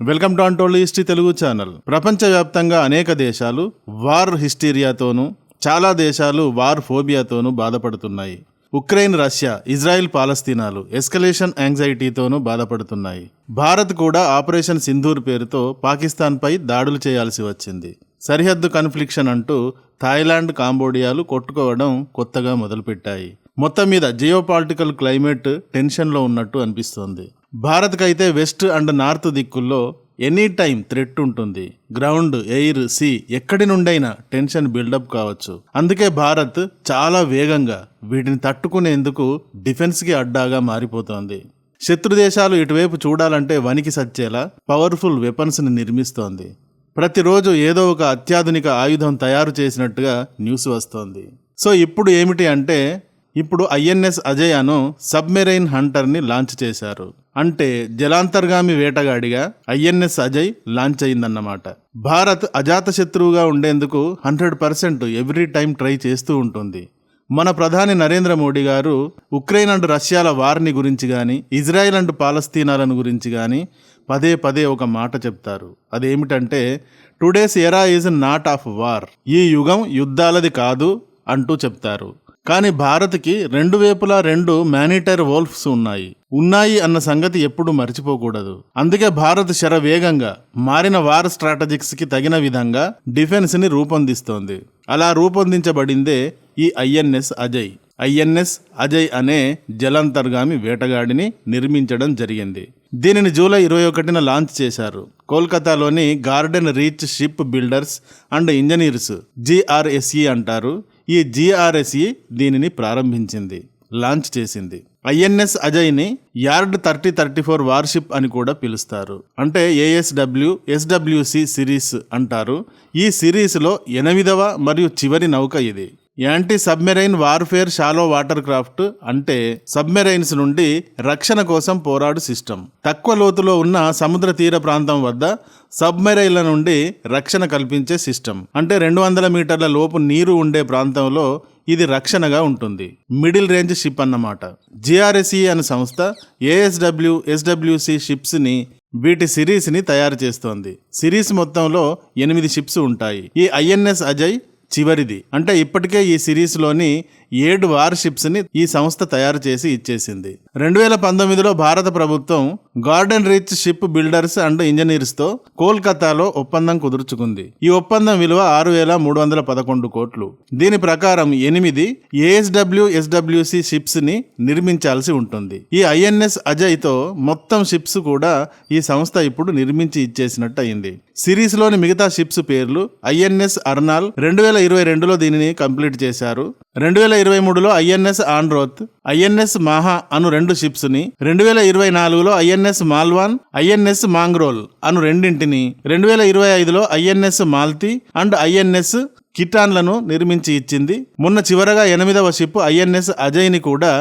Welcome to అంటోళ్ళు history Telugu channel. ప్రపంచవ్యాప్తంగా అనేక దేశాలు వార్ హిస్టీరియాతోనూ చాలా దేశాలు వార్ ఫోబియాతోనూ బాధపడుతున్నాయి. ఉక్రెయిన్ రష్యా ఇజ్రాయెల్ పాలస్తీనాలు ఎస్కలేషన్ యాంగ్జైటీతోనూ బాధపడుతున్నాయి. భారత్ కూడా ఆపరేషన్ సింధూర్ పేరుతో పాకిస్తాన్పై దాడులు చేయాల్సి వచ్చింది. సరిహద్దు కన్ఫ్లిక్షన్ అంటూ థాయిలాండ్ కాంబోడియాలు కొట్టుకోవడం కొత్తగా మొదలుపెట్టాయి. మొత్తం మీద జియోపాలిటికల్ క్లైమేట్ టెన్షన్లో ఉన్నట్టు అనిపిస్తోంది. భారత్కైతే వెస్ట్ అండ్ నార్త్ దిక్కుల్లో ఎనీ టైం థ్రెట్ ఉంటుంది. గ్రౌండ్ ఎయిర్ సీ ఎక్కడి నుండైనా టెన్షన్ బిల్డప్ కావచ్చు. అందుకే భారత్ చాలా వేగంగా వీటిని తట్టుకునేందుకు డిఫెన్స్కి అడ్డాగా మారిపోతోంది. శత్రు దేశాలు ఇటువైపు చూడాలంటే వనికి సచ్చేలా పవర్ఫుల్ వెపన్స్ని నిర్మిస్తోంది. ప్రతిరోజు ఏదో ఒక అత్యాధునిక ఆయుధం తయారు చేసినట్టుగా న్యూస్ వస్తోంది. సో ఇప్పుడు ఏమిటి అంటే ఇప్పుడు ఐఎన్ఎస్ అజయ్ సబ్మెరైన్ హంటర్ని లాంచ్ చేశారు. అంటే జలాంతర్గామి వేటగాడిగా ఐఎన్ఎస్ అజయ్ లాంచ్ అయిందన్నమాట. భారత్ అజాత శత్రువుగా ఉండేందుకు hundred percent every time try చేస్తూ ఉంటుంది. మన ప్రధాని నరేంద్ర మోడీ గారు ఉక్రెయిన్ అండ్ రష్యాల వార్ని గురించి కానీ ఇజ్రాయెల్ అండ్ పాలస్తీనాలను గురించి కానీ పదే పదే ఒక మాట చెప్తారు. అదేమిటంటే టుడేస్ ఎరా ఈజ్ నాట్ ఆఫ్ వార్. ఈ యుగం యుద్ధాలది కాదు అంటూ చెప్తారు. కానీ భారత్కి రెండు వేపులా రెండు మానిటర్ వోల్ఫ్స్ ఉన్నాయి. ఉన్నాయి అన్న సంగతి ఎప్పుడు మర్చిపోకూడదు. అందుకే భారత్ శరవేగంగా మారిన వార్ స్ట్రాటజిక్స్కి తగిన విధంగా డిఫెన్స్ని రూపొందిస్తోంది. అలా రూపొందించబడిందే ఈ ఐఎన్ఎస్ అజయ్. ఐఎన్ఎస్ అజయ్ అనే జలంతర్గామి వేటగాడిని నిర్మించడం జరిగింది. దీనిని జూలై ఇరవై ఒకటిన లాంచ్ చేశారు. కోల్కతాలోని garden reach shipbuilders and engineers GRSE అంటారు. ఈ జిఆర్ఎస్ఈ దీనిని ప్రారంభించింది లాంచ్ చేసింది. INS అజయ్ని yard thirty thirty four warship అని కూడా పిలుస్తారు. అంటే ఏఎస్డబ్ల్యూ ఎస్డబ్ల్యూసి సిరీస్ అంటారు. ఈ సిరీస్లో ఎనిమిదవ మరియు చివరి నౌక ఇది. Anti submarine warfare shallow water craft అంటే సబ్మెరైన్స్ నుండి రక్షణ కోసం పోరాడు సిస్టమ్. తక్కువ లోతులో ఉన్న సముద్ర తీర ప్రాంతం వద్ద సబ్మెరైన్ల నుండి రక్షణ కల్పించే సిస్టమ్. అంటే రెండు వందల మీటర్ల లోపు నీరు ఉండే ప్రాంతంలో ఇది రక్షణగా ఉంటుంది. మిడిల్ రేంజ్ షిప్ అన్నమాట. జిఆర్ఎస్ఈ అనే సంస్థ ఏఎస్డబ్ల్యూ ఎస్డబ్ల్యూసి షిప్స్ని వీటి సిరీస్ని తయారు చేస్తోంది. సిరీస్ మొత్తంలో ఎనిమిది షిప్స్ ఉంటాయి. ఈ ఐఎన్ఎస్ అజయ్ చివరిది. అంటే ఇప్పటికే ఈ సిరీస్లోని ఏడు వార్ షిప్స్ని ఈ సంస్థ తయారు చేసి ఇచ్చేసింది. రెండు వేల పంతొమ్మిదిలో భారత ప్రభుత్వం garden reach ship builders and ఇంజనీర్స్తో కోల్కతాలో ఒప్పందం కుదుర్చుకుంది. ఈ ఒప్పందం విలువ ఆరు వేల మూడు వందల పదకొండు కోట్లు. దీని ప్రకారం ఎనిమిది ఏఎస్డబ్ల్యూ ఎస్డబ్ల్యూసి షిప్స్ని నిర్మించాల్సి ఉంటుంది. ఈ ఐఎన్ఎస్ అజయ్తో మొత్తం షిప్స్ కూడా ఈ సంస్థ ఇప్పుడు నిర్మించి ఇచ్చేసినట్టు అయింది సిరీస్లోని మిగతా షిప్స్ పేర్లు ఐఎన్ఎస్ అర్నాల్ రెండు వేల ఇరవై రెండులో దీనిని కంప్లీట్ చేశారు. రెండు వేల ఇరవై మూడులో ఐఎన్ఎస్ ఆండ్రోత్ ఐఎన్ఎస్ మాహా అను రెండు షిప్స్ని రెండు వేల ఇరవై నాలుగులో ఐఎన్ఎస్ మాల్వాన్ ఐఎన్ఎస్ మాంగ్రోల్ అను రెండింటిని రెండు వేల ఇరవై ఐదులో ఐఎన్ఎస్ మాల్తీ అండ్ ఐఎన్ఎస్ కిటాన్లను నిర్మించి ఇచ్చింది. మొన్న చివరగా ఎనిమిదవ షిప్ ఐఎన్ఎస్ అజయ్ని కూడా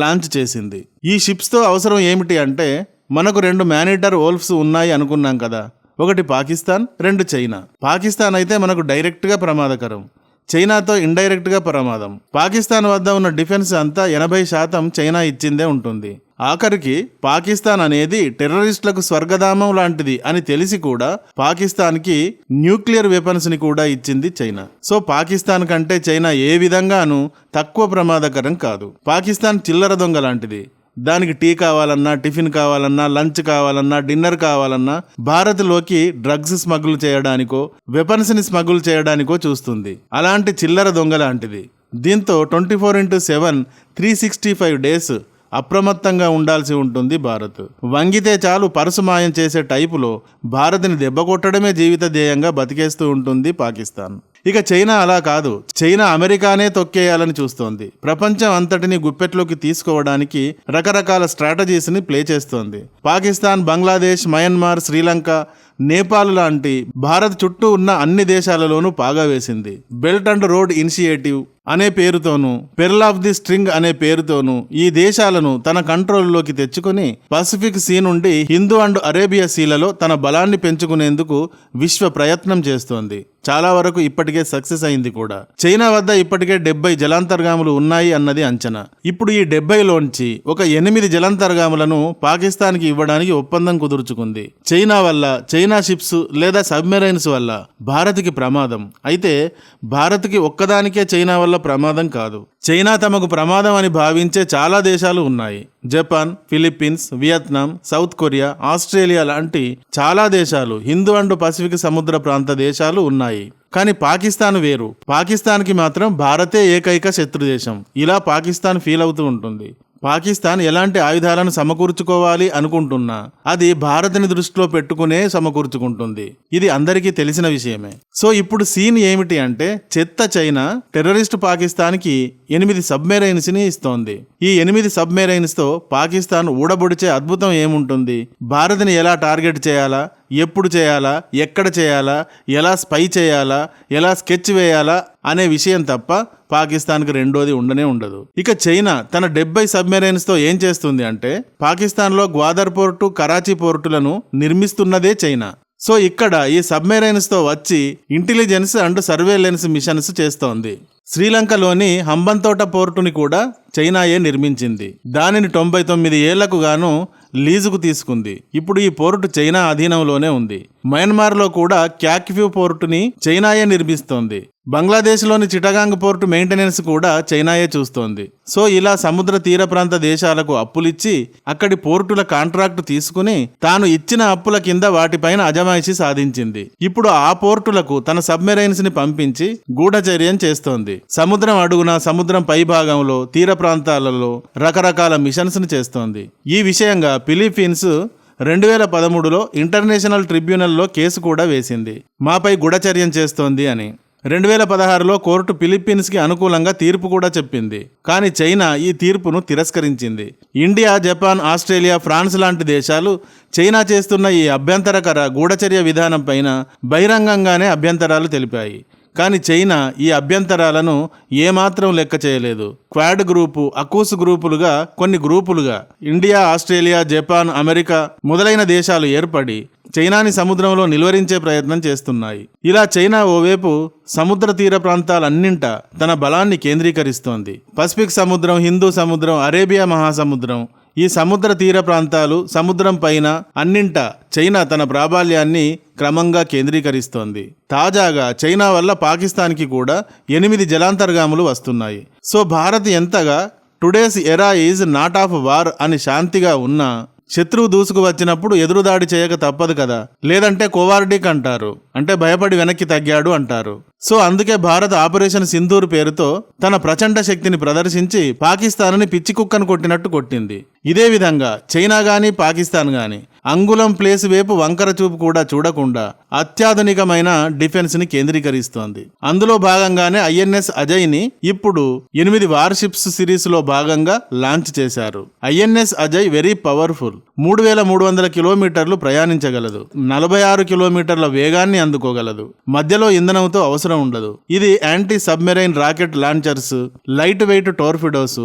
లాంచ్ చేసింది. ఈ షిప్స్తో అవసరం ఏమిటి అంటే మనకు రెండు మానిటర్ వోల్ఫ్స్ ఉన్నాయి అనుకున్నాం కదా. ఒకటి పాకిస్తాన్ రెండు చైనా. పాకిస్తాన్ అయితే మనకు డైరెక్ట్గా ప్రమాదకరం. చైనాతో ఇండైరెక్ట్గా ప్రమాదం. పాకిస్తాన్ వద్ద ఉన్న డిఫెన్స్ అంతా ఎనభై శాతం చైనా ఇచ్చిందే ఉంటుంది. ఆఖరికి పాకిస్తాన్ అనేది టెర్రరిస్టులకు స్వర్గధామం లాంటిది అని తెలిసి కూడా పాకిస్తాన్కి న్యూక్లియర్ వెపన్స్ని కూడా ఇచ్చింది చైనా. సో పాకిస్తాన్ కంటే చైనా ఏ విధంగానూ తక్కువ ప్రమాదకరం కాదు. పాకిస్తాన్ చిల్లర దొంగ లాంటిది. దానికి టీ కావాలన్నా టిఫిన్ కావాలన్నా లంచ్ కావాలన్నా డిన్నర్ కావాలన్నా భారత్లోకి డ్రగ్స్ స్మగుల్ చేయడానికో వెపన్స్ని స్మగుల్ చేయడానికో చూస్తుంది. అలాంటి చిల్లర దొంగ లాంటిది. దీంతో twenty four into seven three sixty five days అప్రమత్తంగా ఉండాల్సి ఉంటుంది భారత్. వంగితే చాలు పరుసు మాయం చేసే టైపులో భారత్ని దెబ్బ కొట్టడమే జీవిత ధ్యేయంగా బతికేస్తూ ఉంటుంది పాకిస్తాన్. ఇక చైనా అలా కాదు. చైనా అమెరికానే తొక్కేయాలని చూస్తోంది. ప్రపంచం అంతటిని గుప్పెట్లోకి తీసుకోవడానికి రకరకాల స్ట్రాటజీస్ని ప్లే చేస్తోంది. పాకిస్తాన్ బంగ్లాదేశ్ మయన్మార్ శ్రీలంక నేపాల్ లాంటి భారత్ చుట్టూ ఉన్న అన్ని దేశాలలోనూ పాగా వేసింది. బెల్ట్ అండ్ రోడ్ ఇనిషియేటివ్ అనే పేరుతోనూ పెర్ల్ ఆఫ్ ది స్ట్రింగ్ అనే పేరుతోనూ ఈ దేశాలను తన కంట్రోల్లోకి తెచ్చుకుని పసిఫిక్ సీ నుండి హిందూ అండ్ అరేబియా సీలలో తన బలాన్ని పెంచుకునేందుకు విశ్వ ప్రయత్నం చేస్తోంది. చాలా వరకు ఇప్పటికే సక్సెస్ అయింది కూడా. చైనా వద్ద ఇప్పటికే డెబ్బై జలాంతర్గాములు ఉన్నాయి అన్నది అంచనా. ఇప్పుడు ఈ డెబ్బైలోంచి ఒక ఎనిమిది జలాంతర్గాములను పాకిస్తాన్కి ఇవ్వడానికి ఒప్పందం కుదుర్చుకుంది. చైనా వల్ల చైనా షిప్స్ లేదా సబ్మెరైన్స్ వల్ల భారత్కి ప్రమాదం. అయితే భారత్కి ఒక్కదానికే చైనా వల్ల ప్రమాదం కాదు. చైనా తమకు ప్రమాదం అని భావించే చాలా దేశాలు ఉన్నాయి. Japan Philippines Vietnam South Korea Australia లాంటి చాలా దేశాలు హిందూ అండ్ పసిఫిక్ సముద్ర ప్రాంత దేశాలు ఉన్నాయి. కానీ పాకిస్తాన్ వేరు. పాకిస్తాన్కి మాత్రం భారతే ఏకైక శత్రు దేశం. ఇలా పాకిస్తాన్ ఫీల్ అవుతూ ఉంటుంది. పాకిస్తాన్ ఎలాంటి ఆయుధాలను సమకూర్చుకోవాలి అనుకుంటున్నా అది భారత్ని దృష్టిలో పెట్టుకునే సమకూర్చుకుంటుంది. ఇది అందరికీ తెలిసిన విషయమే. సో ఇప్పుడు సీన్ ఏమిటి అంటే చెత్త చైనా టెర్రరిస్ట్ పాకిస్తాన్కి ఎనిమిది సబ్మెరైన్స్ని ఇస్తోంది. ఈ ఎనిమిది సబ్మెరైన్స్తో పాకిస్తాన్ ఊడబొడిచే అద్భుతం ఏముంటుంది? భారత్ని ఎలా టార్గెట్ చేయాలా? ఎప్పుడు చేయాలా? ఎక్కడ చేయాలా? ఎలా స్పై చేయాలా? ఎలా స్కెచ్ వేయాలా? అనే విషయం తప్ప పాకిస్తాన్కి రెండోది ఉండనే ఉండదు. ఇక చైనా తన డెబ్బై సబ్మెరైన్స్తో ఏం చేస్తుంది అంటే పాకిస్తాన్లో గ్వాదర్ పోర్టు కరాచీ పోర్టులను నిర్మిస్తున్నదే చైనా. సో ఇక్కడ ఈ సబ్మెరైన్స్తో వచ్చి ఇంటెలిజెన్స్ అండ్ సర్వేలెన్స్ మిషన్స్ చేస్తోంది. శ్రీలంకలోని హంబంతోట పోర్టుని కూడా చైనాయే నిర్మించింది. దానిని తొంభై తొమ్మిది ఏళ్ళకు గాను లీజుకు తీసుకుంది. ఇప్పుడు ఈ పోర్టు చైనా అధీనంలోనే ఉంది. మయన్మార్లో కూడా క్యాక్ఫ్యూ పోర్టుని చైనాయే నిర్మిస్తోంది. బంగ్లాదేశ్లోని చిటగాంగ్ పోర్టు మెయింటెనెన్స్ కూడా చైనాయే చూస్తోంది. సో ఇలా సముద్ర తీర ప్రాంత దేశాలకు అప్పులిచ్చి అక్కడి పోర్టుల కాంట్రాక్టు తీసుకుని తాను ఇచ్చిన అప్పుల కింద వాటిపైన అజమాయిషి సాధించింది. ఇప్పుడు ఆ పోర్టులకు తన సబ్మెరైన్స్ని పంపించి గూఢచర్యం చేస్తోంది. సముద్రం అడుగున సముద్రం పైభాగంలో తీర ప్రాంతాలలో రకరకాల మిషన్స్ని చేస్తోంది. ఈ విషయంగా ఫిలిప్పీన్స్ రెండు వేల పదమూడులో ఇంటర్నేషనల్ ట్రిబ్యునల్లో కేసు కూడా వేసింది. మాపై గూఢచర్యం చేస్తోంది అని. రెండు వేల పదహారులో కోర్టు ఫిలిప్పీన్స్కి అనుకూలంగా తీర్పు కూడా చెప్పింది. కానీ చైనా ఈ తీర్పును తిరస్కరించింది. ఇండియా జపాన్ ఆస్ట్రేలియా ఫ్రాన్స్ లాంటి దేశాలు చైనా చేస్తున్న ఈ అభ్యంతరకర గూఢచర్య విధానం పైన బహిరంగంగానే అభ్యంతరాలు తెలిపాయి. కానీ చైనా ఈ అభ్యంతరాలను ఏమాత్రం లెక్క చేయలేదు. క్వాడ్ గ్రూపు అకూస్ గ్రూపులుగా కొన్ని గ్రూపులుగా. ఇండియా ఆస్ట్రేలియా జపాన్ అమెరికా మొదలైన దేశాలు ఏర్పడి చైనాని సముద్రంలో నిలువరించే ప్రయత్నం చేస్తున్నాయి. ఇలా చైనా ఓవైపు సముద్ర తీర ప్రాంతాలన్నింట తన బలాన్ని కేంద్రీకరిస్తోంది. పసిఫిక్ సముద్రం హిందూ సముద్రం అరేబియా మహాసముద్రం ఈ సముద్ర తీర ప్రాంతాలు సముద్రం పైన అన్నింట చైనా తన ప్రాబల్యాన్ని క్రమంగా కేంద్రీకరిస్తోంది. తాజాగా చైనా వల్ల పాకిస్తాన్కి కూడా ఎనిమిది జలాంతర్గాములు వస్తున్నాయి. సో భారత్ ఎంతగా టుడేస్ ఎరా ఈజ్ నాట్ ఆఫ్ వార్ అని శాంతిగా ఉన్నా శత్రువు దూసుకు వచ్చినప్పుడు ఎదురుదాడి చేయక తప్పదు కదా. లేదంటే కోవార్డిక్ అంటారు. అంటే భయపడి వెనక్కి తగ్గాడు అంటారు. సో అందుకే భారత్ ఆపరేషన్ సింధూర్ పేరుతో తన ప్రచండ శక్తిని ప్రదర్శించి పాకిస్తాన్ని పిచ్చి కుక్కను కొట్టినట్టు కొట్టింది. ఇదే విధంగా చైనా గాని పాకిస్తాన్ గాని అంగుళం ప్లేస్ వైపు వంకర చూపు కూడా చూడకుండా అత్యాధునికమైన డిఫెన్స్ని కేంద్రీకరిస్తోంది. అందులో భాగంగానే ఐఎన్ఎస్ అజయ్ని ఇప్పుడు ఎనిమిది వార్షిప్స్ సిరీస్లో భాగంగా లాంచ్ చేశారు. INS Ajay very powerful. మూడు వేల మూడు వందల కిలోమీటర్లు ప్రయాణించగలదు. నలభై ఆరు కిలోమీటర్ల వేగాన్ని అందుకోగలదు. మధ్యలో ఇంధనంతో అవసరం ఉండదు. ఇది anti submarine rocket launchers light weight torpedoes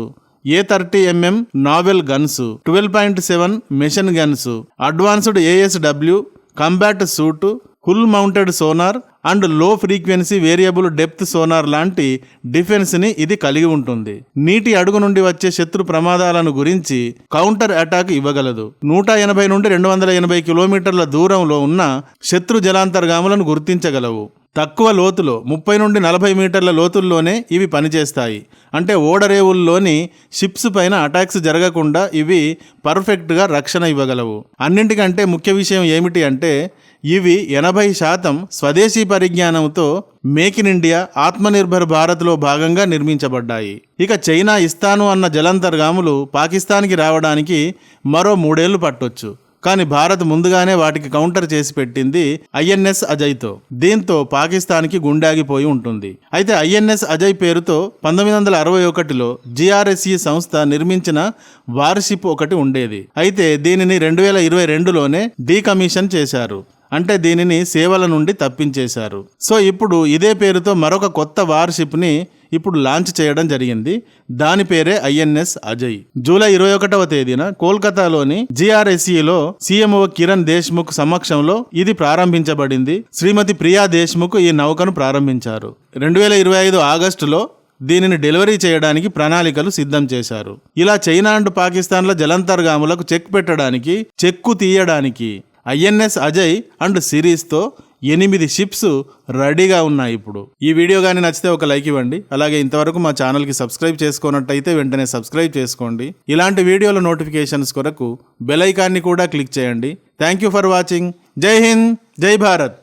a thirty MM naval guns twelve point seven machine guns advanced ASW combat suite hull mounted sonar అండ్లో frequency variable depth sonar లాంటి డిఫెన్స్ని ఇది కలిగి ఉంటుంది. నీటి అడుగు నుండి వచ్చే శత్రు ప్రమాదాలను గురించి కౌంటర్ అటాక్ ఇవ్వగలదు. నూట ఎనభై నుండి రెండు వందల ఎనభై కిలోమీటర్ల దూరంలో ఉన్న శత్రు జలాంతర్గాములను గుర్తించగలవు. తక్కువ లోతులో ముప్పై నుండి నలభై మీటర్ల లోతుల్లోనే ఇవి పనిచేస్తాయి. అంటే ఓడరేవుల్లోని షిప్స్ పైన అటాక్స్ జరగకుండా ఇవి పర్ఫెక్ట్గా రక్షణ ఇవ్వగలవు. అన్నింటికంటే ముఖ్య విషయం ఏమిటి అంటే ఇవి ఎనభై శాతం స్వదేశీ పరిజ్ఞానంతో మేక్ ఇన్ ఇండియా ఆత్మనిర్భర్ భారత్లో భాగంగా నిర్మించబడ్డాయి. ఇక చైనా ఇస్తాను అన్న జలంతర్గాములు పాకిస్తాన్కి రావడానికి మరో మూడేళ్ళు పట్టొచ్చు. కానీ భారత్ ముందుగానే వాటికి కౌంటర్ చేసి పెట్టింది ఐఎన్ఎస్ అజయ్తో. దీంతో పాకిస్తాన్కి గుండాగిపోయి ఉంటుంది. అయితే ఐఎన్ఎస్ అజయ్ పేరుతో పంతొమ్మిది వందల అరవై ఒకటిలో జిఆర్ఎస్ఈ సంస్థ నిర్మించిన వార్షిప్ ఒకటి ఉండేది. అయితే దీనిని రెండు వేల ఇరవై రెండులోనే డీకమిషన్ చేశారు. అంటే దీనిని సేవల నుండి తప్పించేశారు. సో ఇప్పుడు ఇదే పేరుతో మరొక కొత్త వార్షిప్ని ఇప్పుడు లాంచ్ చేయడం జరిగింది. దాని పేరే ఐఎన్ఎస్ అజయ్. జూలై ఇరవై ఒకటవ తేదీన కోల్కతాలోని జిఆర్ఎస్ఈలో సీఎంఓ కిరణ్ దేశ్ముఖ్ సమక్షంలో ఇది ప్రారంభించబడింది. శ్రీమతి ప్రియా దేశ్ముఖ్ ఈ నౌకను ప్రారంభించారు. రెండు వేల ఇరవై ఐదు ఆగస్టులో దీనిని డెలివరీ చేయడానికి ప్రణాళికలు సిద్ధం చేశారు. ఇలా చైనా అండ్ పాకిస్తాన్ల జలంతర్గాములకు చెక్ పెట్టడానికి చెక్కు తీయడానికి ఐఎన్ఎస్ అజయ్ అండ్ సిరీస్తో ఎనిమిది షిప్స్ రెడీగా ఉన్నాయి ఇప్పుడు. ఈ వీడియో కానీ నచ్చితే ఒక లైక్ ఇవ్వండి. అలాగే ఇంతవరకు మా ఛానల్కి సబ్స్క్రైబ్ చేసుకున్నట్టయితే వెంటనే సబ్స్క్రైబ్ చేసుకోండి. ఇలాంటి వీడియోల నోటిఫికేషన్స్ కొరకు బెల్ ఐకాన్ని కూడా క్లిక్ చేయండి. Thank you for watching. జై హింద్ జై భారత్.